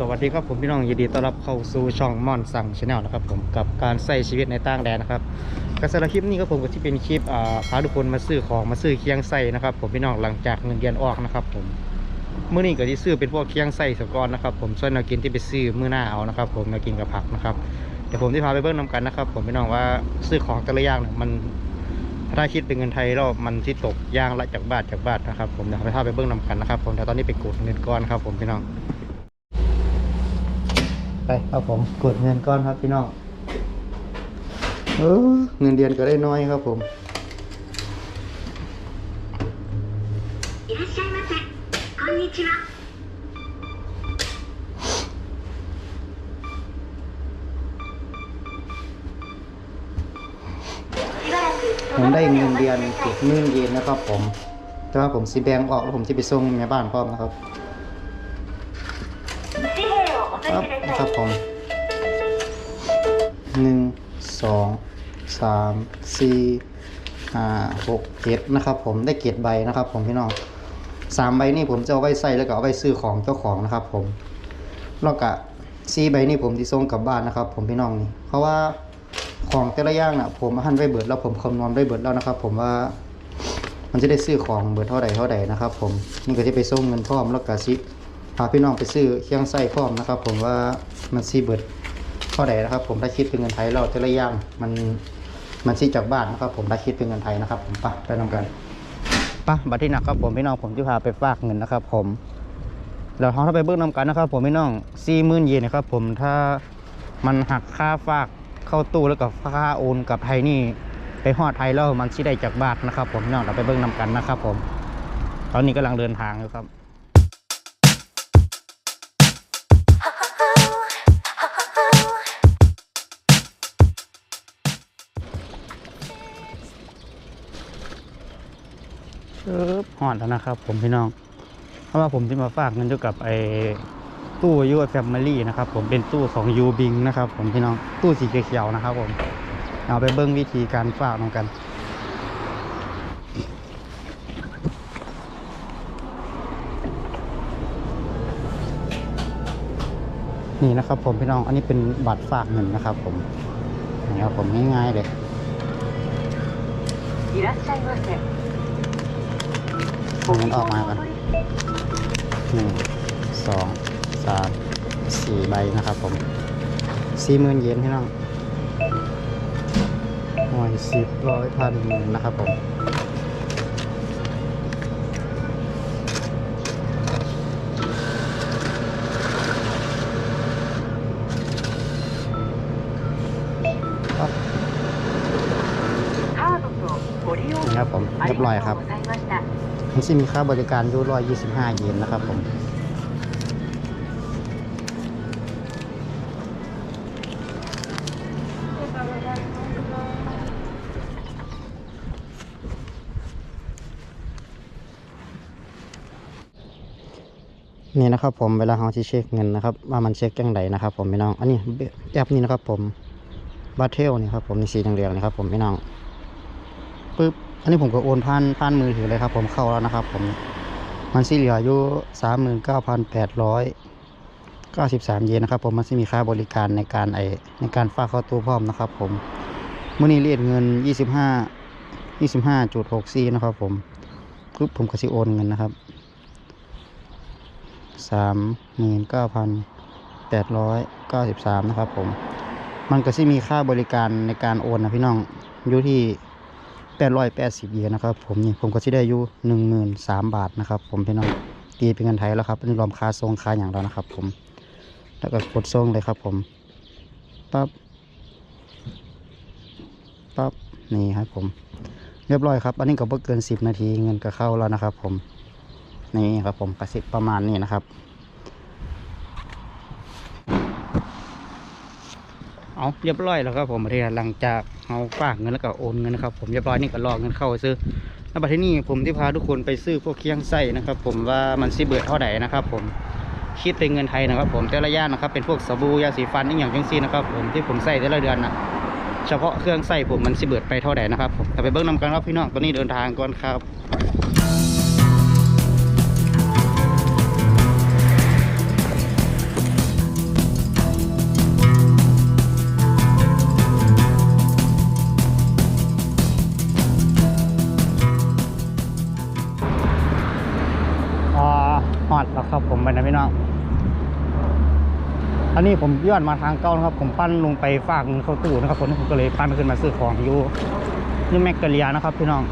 สวัสดีครับผมพี่น้องยินดีต้อนรับเข้าสู่ช่องม่อนสั่งชาแนลนะครับผมกับการใส่ชีวิตในต่างแดนนะครับกระสรับคลิปนี้ก็ผมก็ที่เป็นคลิปพาทุกคนมาซื้อของมาซื้อเคียงไส้นะครับ ผมพี่น้องหลังจากเงินเดือนออกนะครับ ผมเมื่อนี้ก็ที่ซื้อเป็นพวกเคียงไส้สกอนนะครับ ผมส่วนนวกินที่ไปซื้อมื้อหน้าเอานะครับ ผมนวกินกับผักนะครับเดี๋ยวผมที่พาไปเบิ้งนำกันนะครับ ผมพี่น้องว่าซื้อของแต่ละอย่างเนี่ยมันถ้าคิดเป็นเงินไทยแล้วมันที่ตกย่างละจากบาทจากบาทนะครับ ผมเดี๋ยวไปพาไปเบิ้งนำกันนะครับ ผมแต่ตอนนี้ไปกดเงินก้อนครับ ผมพี่น้อง ไปครับผมกดเงินก้อนครับพี่น้องเออเงินเดือนก็ได้น้อยครับผมผมได้เงินเดือนเจ็ดหมื่นเยนนะครับผม แต่ว่าผมสีแบงออกแล้วผมจะไปส่งแม่บ้านพร้อมนะครับ ปั๊บนะครับผมหนึ่งสองสามสี่ห้าหกเจ็ดนะครับผมได้เกียรใบนะครับผมพี่น้องสามใบนี่ผมจะเอาไว้ใส่แล้วก็เอาไว้ซื้อของเจ้าของนะครับผมแล้วก็สี่ใบนี่ผมจะส่งกลับบ้านนะครับ ผมพี่น้องนี่เพราะว่าของแต่ละอย่างนะผมหั่นไว้เบิดแล้วผมคำนวณไว้เบิดแล้วนะครับ ผมว่ามันจะได้ซื้อของเบิดเท่าใดเท่าใดนะครับ ผมนี่ก็จะไปส่งเงินพร้อมแล้วก็ซิ พาพี่น้องไปซื้อเครื่องใส้พร้อมนะครับ ผมว่ามันซีเบิดเท่าใดนะครับ ผมถ้าคิดเป็นเงินไทยเราแต่ละย่างมันมันซีจากบ้านนะครับ ผมถ้าคิดเป็นเงินไทยนะครับ ผมไปไปนำกันปะบัตรที่หนักครับผมพี่น้องผมจะพาไปฝากเงินนะครับ ผมเราท้องถ้าไปเบิ้งนำกันนะครับ ผมพี่น้องสี่หมื่นเยนนะครับ ผมถ้ามันหักค่าฝากเข้าตู้แล้วก็ค่าโอนกับไทยนี่ไปฮอดไทยแล้วมันสิได้จากบาทนะครับ ผมพี่น้องเราไปเบิ่งนำกันนะครับ ผม ตอนนี้กำลังเดินทางอยู่ครับ ปึ๊บฮอดแล้วนะครับ ผมพี่น้อง เพราะว่าผมจะมาฝากเงินอยู่กับไอ้ตู้ยูแฟมิลี่นะครับ ผมเป็นตู้ของยูบิงนะครับ ผมพี่น้องตู้สีเขียวๆนะครับ ผม เอาไปเบิ้งวิธีการฝากนำกัน นี่นะครับผมพี่น้อง อันนี้เป็นบัตรฝากเงินนะครับ ผมนี่ครับผมง่ายๆเลย いらっしゃいませ。 เอามันออกมากันหนึ่งสองสามสี่ใบนะครับผมสี่หมื่นเยนพี่น้องหน่วยสิบร้อยพันหมื่นนะครับผมครับผมเรียบร้อยครับ มันจะมีค่าบริการอยู่ร้อยยี่สิบห้าเยนนะครับผมนี่นะครับผมเวลาเราที่เช็คเงินนะครับ ว่ามันเช็คยังไงนะครับ ผมพี่น้อง อันนี้แอปนี้นะครับผมบัตเทลนี่ครับผมนี่สีเหลืองๆนี่ครับผมพี่น้องปึ๊บ อันนี้ผมก็โอนผ่านผ่านมือถือเลยครับ ผมเข้าแล้วนะครับ ผมมันสีเหลืออยู่สามหมื่นเก้าพันแปดร้อยเก้าสิบสามเยนนะครับ ผมมันจะมีค่าบริการในการไอในการฝากเข้าตู้พร้อมนะครับ ผมมื่อนี้เรียกเงินยี่สิบห้ายี่สิบห้าจุดหกซีนะครับ ผมปึ๊บผมก็สิโอนเงินนะครับสามหมื่นเก้าพันแปดร้อยเก้าสิบสามนะครับ ผม มันก็จะมีค่าบริการในการโอนนะพี่น้องอยู่ที่ แปดร้อยแปดสิบเยนนะครับผมนี่ผมก็จะได้อยู่หนึ่งหมื่นสามบาทนะครับ ผมพี่น้องตีเป็นเงินไทยแล้วครับอันนี้รวมค่าทรงค่าอย่างแล้วนะครับ ผม แล้วก็กดทรงเลยครับผมปั๊บปั๊บนี่ครับผม เรียบร้อยครับ อันนี้ก็บ่เกินสิบนาทีเงินก็เข้าแล้วนะครับ ผมนี่ครับผมกระสิบประมาณนี้นะครับ เอาเรียบร้อยแล้วครับผมประเทศหลังจากเอาฝากเงินแล้วก็โอนเงินนะครับผมเรียบร้อยนี่ก็รอเงินเข้าซื้อแล้วประเทศนี้ผมที่พาทุกคนไปซื้อพวกเคียงไส้นะครับ ผมว่ามันสิเบิดเท่าไหร่นะครับ ผมคิดเป็นเงินไทยนะครับ ผมแต่ละย่างนะครับเป็นพวกสบู่ยาสีฟันนี่อย่างจังซี่นะครับ ผมที่ผมใส่แต่ละเดือนนะเฉพาะเครื่องใส่ผมมันสิเบิดไปเท่าไหร่นะครับผมแต่ไปเบิ้งนำกันครับพี่น้องตอนนี้เดินทางก่อนครับ แล้วครับผมไปนะพี่น้องอันนี้ผมย้อนมาทางเก้านะครับ ผมปั้นลงไปฝากเงินเข้าตู้นะครับผมผมก็เลยปั้นขึ้นมาซื้อของอยู่นี่แมกกาเลียนะครับพี่น้อง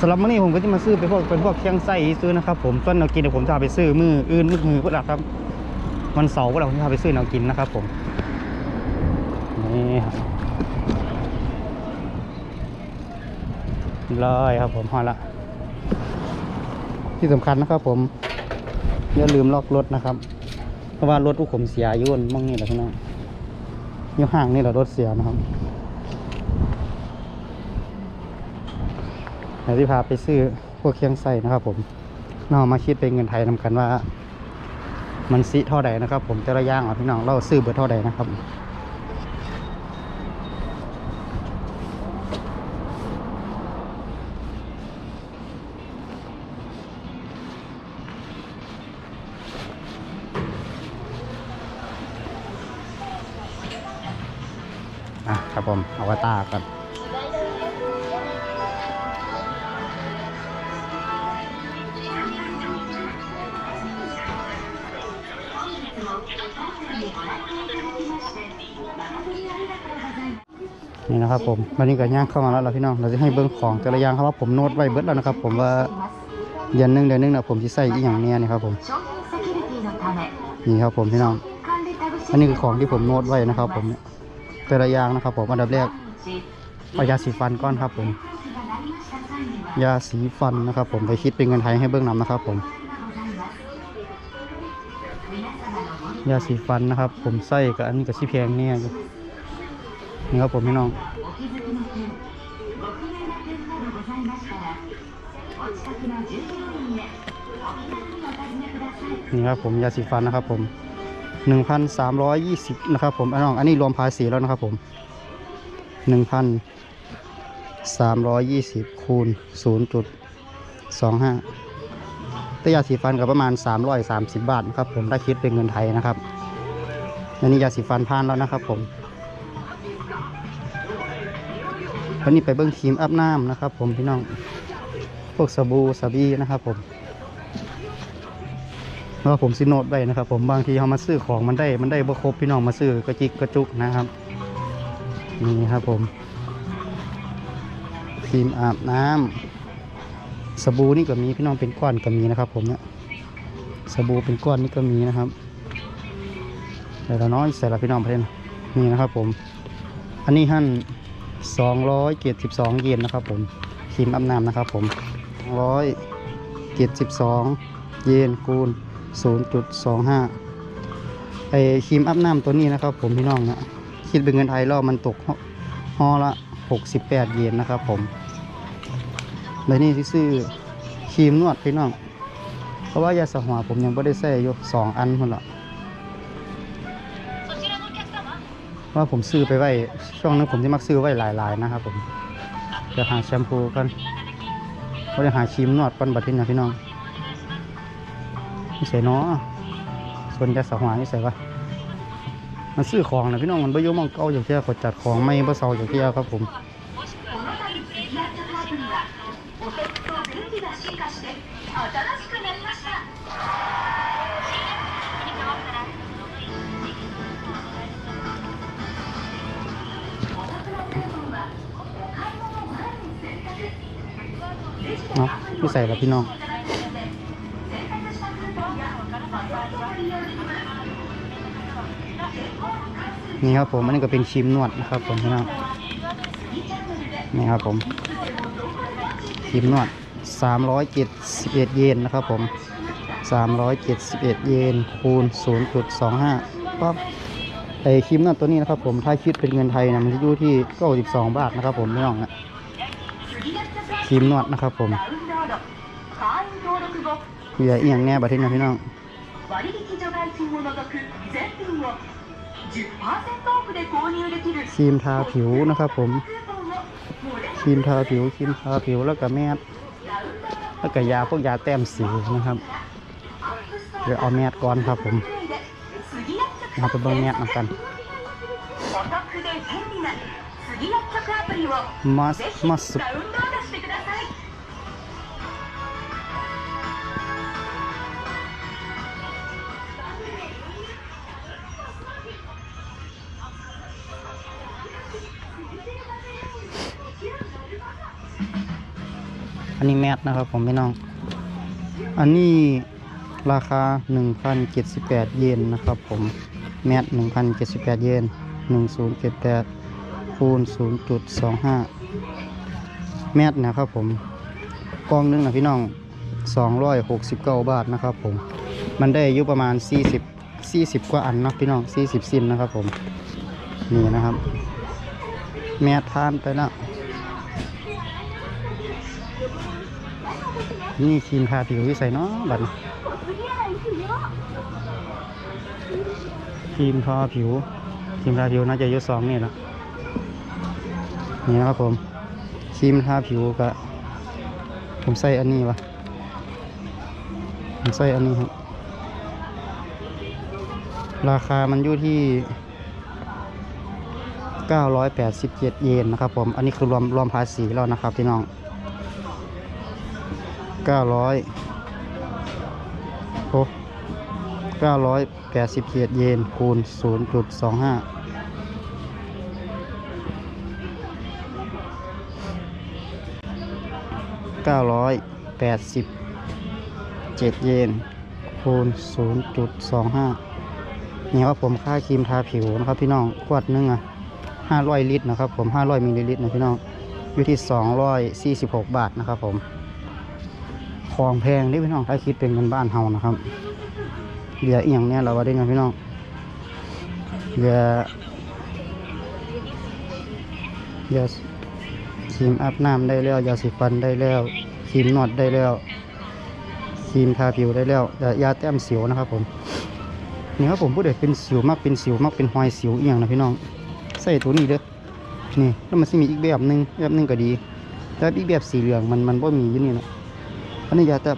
สำหรับมื้อนี้ผมก็จะมาซื้อเป็นพวกเป็นพวกเคียงไส้ซื้อนะครับผมส่วนแนวกินเดี๋ยวผมจะเอาไปซื้อมืออื่นมือมือก็ได้ครับวันเสาร์ก็ได้ผมจะเอาไปซื้อแนวกินนะครับผมนี่ครับเลยครับผมพอละ ที่สำคัญนะครับผมอย่าลืมล็อกรถนะครับ เพราะว่ารถทุกผมเสียยุ่นมั่งนี่แหละพี่น้องอยู่ห่างนี่แหละรถเสียนะครับเดี๋ยวที่พาไปซื้อพวกเครื่องใส่นะครับ ผมนอกมาคิดเป็นเงินไทยนำกันว่า มันซิเท่าใดนะครับ ผมแต่ละย่างอะพี่น้องเราซื้อเบอร์เท่าใดนะครับ ครับผมอวตารครับนี่นะครับผมวันนี้ก็ย่างเข้ามาแล้วเราพี่น้อง เราจะให้เบิ้งของแต่ละอย่างครับว่าผมโน้ตไว้เบิ้แล้วนะครับ ผมว่าเดือนนึงเดือนนึงนะผมจะใส่อีกอย่างเนี้ยนะครับผมนี่ครับผมพี่น้อง อันนี้คือของที่ผมโน้ตไว้นะครับ ผมเนี่ย แต่ละอย่างนะครับผมอันดับแรกเอายาสีฟันก้อนครับผมยาสีฟันนะครับผมไปคิดเป็นเงินไทยให้เบื้องนำนะครับผมยาสีฟันนะครับ ผมใส่กับอันนี้กับชีแพงเนี่ยนี่ครับผมพี่น้องนี่ครับผมยาสีฟันนะครับผม หนึ่งพันสามร้อยยี่สิบนะครับผมอันน้องอันนี้รวมภาษีแล้วนะครับผมหนึ่งพันสามร้อยยี่สิบคูณศูนย์จุดสองห้าแต่ยาสีฟันกับประมาณสามร้อยสามสิบบาทนะครับผมได้คิดเป็นเงินไทยนะครับ อันนี้ยาสีฟันผ่านแล้วนะครับผมวันนี้ไปเบิ้งครีมอาบน้ำนะครับผมพี่น้อง พวกสบู่สบีนะครับผม แล้วผมซิโนตไว้นะครับ ผมบางทีเขามาซื้อของมันได้มันได้บ่ครบพี่น้องมาซื้อกระจิกกระจุกนะครับนี่ครับผมครีมอาบน้ำสบู่นี่ก็มีพี่น้องเป็นก้อนก็มีนะครับผมเนี่ยสบู่เป็นก้อนนี่ก็มีนะครับแต่ละน้อยใส่ละพี่น้องประเทศนี่นะครับผม อันนี้หั่นสองร้อยเจ็ดสิบสองเยนนะครับผมครีมอาบน้ำนะครับผมร้อยเจ็ดสิบสองเยนคูณ 0.25ไอครีมอาบน้ำตัวนี้นะครับ ผมพี่น้องนะคิดเป็นเงินไทยแล้วมันตกห่อละ 68 เยนนะครับผมในนี่ที่ซื้อครีมนวดพี่น้อง เพราะว่ายาสระหัวผมยังไม่ได้ใส่อยู่สองอันคนละว่าผมซื้อไปไว้ช่วงนึงผมจะมักซื้อไว้หลาย ๆ นะครับผมจะหาแชมพูกันก็จะหาครีมนวดกันบัดนี้นะพี่น้อง นี่ใส่เนาะส่วนยาสระหวานนี่ใส่ปะมันซื้อของนะพี่น้องมันไปยุ่มองเก่าอย่างเที่ยเขาจัดของไม่บ่เซาอย่างเที่ยครับผมเนาะนี่ใส่แล้วพี่น้อง นี่ครับผมอันนี้ก็เป็นครีมนวดนะครับผมพี่น้องนี่ครับผมครีมนวด 371 เยนนะครับผม 371 เยนคูณ 0.25ปั๊บไอครีมนวดตัวนี้นะครับผมถ้าคิดเป็นเงินไทยนะมันจะอยู่ที่ก็92บาทนะครับผมพี่น้องนะครีมนวดนะครับผมอย่าเอียงแน่บัดนี้นะพี่น้อง ครีมทาผิวนะครับผมครีมทาผิวครีมทาผิวแล้วก็แมสแล้วก็ยาพวกยาแต้มสีนะครับเดี๋ยวเอาแมสก่อนครับผมมาไปเบิ้งแมสนะกันมัสมัส อันนี้แมทนะครับผมพี่น้อง อันนี้ราคา 1,078 เยนนะครับผม แมท1,078 เยน 1078 คูณ 0.25 แมทนะครับผมกล่องหนึงนะพี่น้อง 269 บาทนะครับผม มันได้อายู่ประมาณ 40 40 กว่าอันนะพี่น้อง 40ซินนะครับผม นี่นะครับ แม่ทานไปแล้ว นี่ครีมทาผิววิสัยเนาะบัดนี้ครีมทาผิวครีมทาผิวน่าจะอยุสองนี่ละนี่นะครับผมครีมทาผิวกับผมใส่อันนี้วะผมใส่อันนี้ครับ ราคามันอยู่ที่ 987 เยนนะครับผม อันนี้คือรวมรวมภาษีแล้วนะครับพี่น้อง 900โอ้987เยนคูณ0.25 987เยนคูณ0.25นี่ครับผมค่าครีมทาผิวนะครับพี่น้องขวดนึงอะ500ลิตรนะครับผม500มิลลิลิตรนะพี่น้องอยู่ที่246บาทนะครับผม ของแพงนี่พี่น้องถ้าคิดเป็นเงินบ้านเฮานะครับเหลืออีกอย่างเนี้ยเราว่าได้เงินพี่น้องเหลือเหลือครีมอาบน้ำได้แล้วยาสีฟันได้แล้วครีมนวดได้แล้วครีมทาผิวได้แล้วแต่ยาแต้มสิวนะครับผมนี่ครับผมผู้เด็กเป็นสิวมากเป็นสิวมากเป็นหอยสิวเอียงนะพี่น้องใส่ตัวนี้เด้อนี่แล้วมันจะมีอีกแบบหนึ่งแบบหนึ่งก็ดีแต่อีกแบบสีเหลืองมันมันบ่มีอยู่นี่นะ อันนี้ยาแต่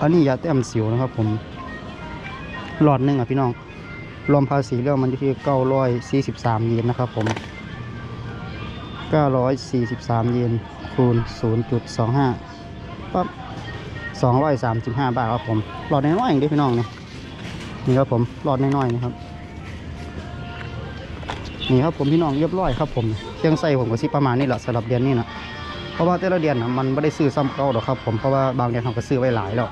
อันนี้ยาแต้มสิวนะครับ ผมหลอดหนึ่งอะพี่น้องรวมภาษีแล้วมันอยู่ที่เก้าร้อยสี่สิบสามเยนนะครับ ผมเก้าร้อยสี่สิบสามเยนคูณศูนย์จุดสองห้าปั๊บสองร้อยสามสิบห้าบาทครับผมหลอดน้อยๆเองเด้อพี่น้องเนี่ยนี่ครับผมหลอดน้อยๆนะครับนี่ครับผมพี่น้องเรียบร้อยครับผมเครื่องใส่ผมก็สิประมาณนี้แหละสำหรับเดือนนี้นะ เพราะว่าแต่ละเดือนนะมันไม่ได้ซื้อซ้ำเก่าหรอกครับ ผมเพราะว่าบางเดือนเขาก็ซื้อไว้หลายแล้ว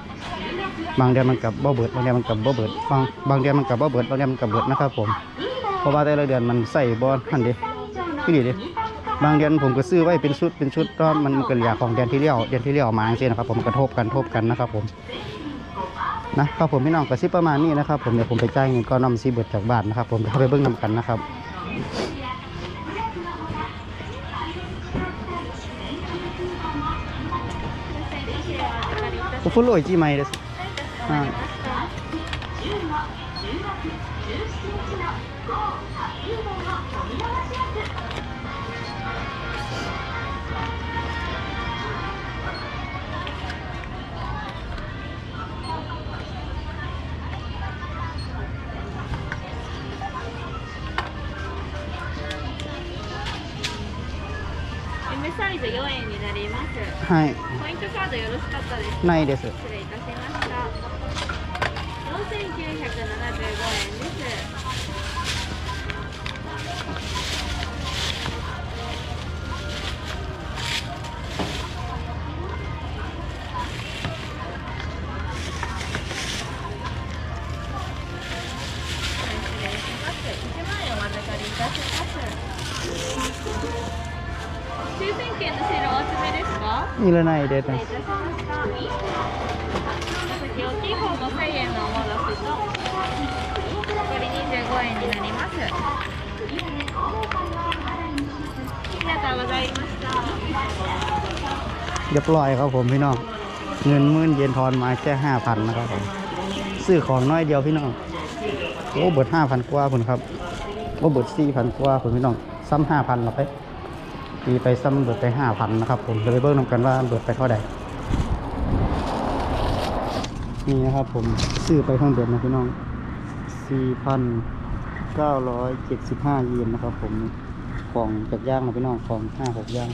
บางเดือนมันกับบ่เบิดบางเดือนมันกับบ่เบิดบางบางเดือนมันกับบ่เบิดบางเดือนมันกับเบิดนะครับผมเพราะว่าแต่ละเดือนมันใส่บ่ทันดิพี่ดีดิบางเดือนผมก็ซื้อไว้เป็นชุดเป็นชุดก็มันมันก็เหลือของเดือนที่เลี้ยวเดือนที่เลี้ยวมาจังซี่นะครับ ผมกระทบกันทบกันนะครับ ผมนะครับผมพี่น้องก็สิบประมาณนี้นะครับ ผมเดี๋ยวผมไปจ่ายเงินก้อนน้ำซีเบิดจากบ้านนะครับ ผมเดี๋ยวเข้าไปเบิ่งนำกันนะครับ お風呂1枚です。はい。M サイズ4円になります。はい。ポイントカードよろしかったですか？ないです。失礼いたしました。4975円です。ざいました。 เรียบร้อยครับผมพี่น้อง เงินหมื่นเยนทอนมาแค่ห้าพันนะครับผม ซื้อของน้อยเดียวพี่น้อง โอ้เบิดห้าพันกว่าคุณครับ โอ้เบิดสี่พันกว่าคุณพี่น้อง ซ้ำห้าพันเราไป ตีไปซ้ำเบิดไปห้าพันนะครับผมเดี๋ยวไปเบิ่งนำกันว่าเบิดไปเท่าใดนี่นะครับผมซื้อไปทั้งเบิดนะพี่น้องสี่พันเก้าร้อยเจ็ดสิบห้าเยนนะครับผมของจากย่างนะพี่น้องของห้าหกย่าง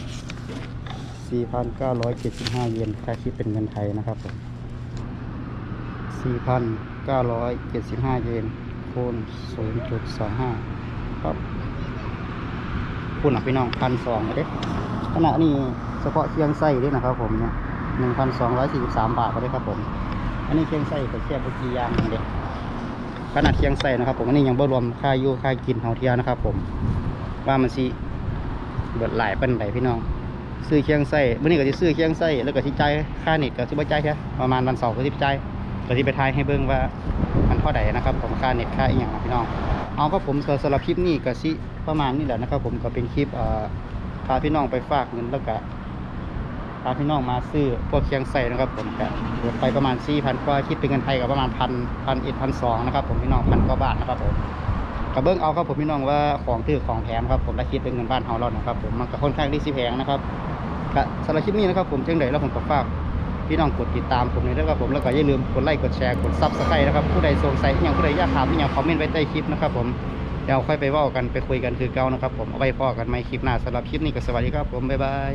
4,975เยนถ้าคิดเป็นเงินไทยนะครับผม4,975เก้าร้อยเจ็ดสิบห้าเยนคูณ0.25ครับ คูณหนักพี่น้องพันสองเลยเด้ขณะนี้เฉพาะเคียงไส้ด้วยนะครับ ผมเนี่ยหนึ่งพันสองร้อยสี่สิบสามบาทก็ได้ครับผม อันนี้เคียงไส้กับเคียงบุกีย่างเด็ขนาดเคียงไส้นะครับ ผมอันนี้ยังบ่รวมค่าอยู่ค่ากินเฮาเทียนะครับ ผมว่ามันสิเบิดหลายปันไดพี่น้อง ซื้อเคียงไส้เมื้อนี้ก็สิซื้อเคียงไส้แล้วก็สิจ่ายค่าเน็ตก็สิบ่จ่ายแค่ประมาณวันเสาร์ก็สิจ่ายก็สิไปทายให้เบิ่งว่ามันเท่าใดนะครับ ผมค่าเน็ตค่าอีหยังนะพี่น้อง เอาก็ผมสำหรับคลิปนี้ก็สิประมาณนี้แหละนะครับ ผมก็เป็นคลิปพาพี่น้องไปฝากเงินแล้วก็พาพี่น้องมาซื้อพวกเคียงไส้นะครับ ผมก็หมดไปประมาณ4,000กว่าคิดเป็นเงินไทยก็ประมาณพันพันเอ็ดพันสองนะครับ ผมพี่น้องพันกว่าบาทนะครับผมกระเบื้องเอาครับผมพี่น้องว่าของถือของแถมครับผมและคิดเป็นเงินบ้านเฮาแล้วนะครับ ผมมันก็ค่อนข้างที่สิแพงนะครับสำหรับคลิปนี้นะครับผมเช่นใดแล้วผมก็ฝาก พี่น้องกดติดตามผมเลยนะครับผมแล้วก็อย่าลืมกดไลค์กดแชร์กดซับสไครต์นะครับผู้ใดสงสัยอย่างผู้ใดอยากถามอย่างคอมเมนต์ไว้ใต้คลิปนะครับผมเดี๋ยวค่อยไปว่ากันไปคุยกันคือเก่านะครับผมเอาไว้พอกันไหมคลิปหน้าสำหรับคลิปนี้ก็สวัสดีครับผมบ๊ายบาย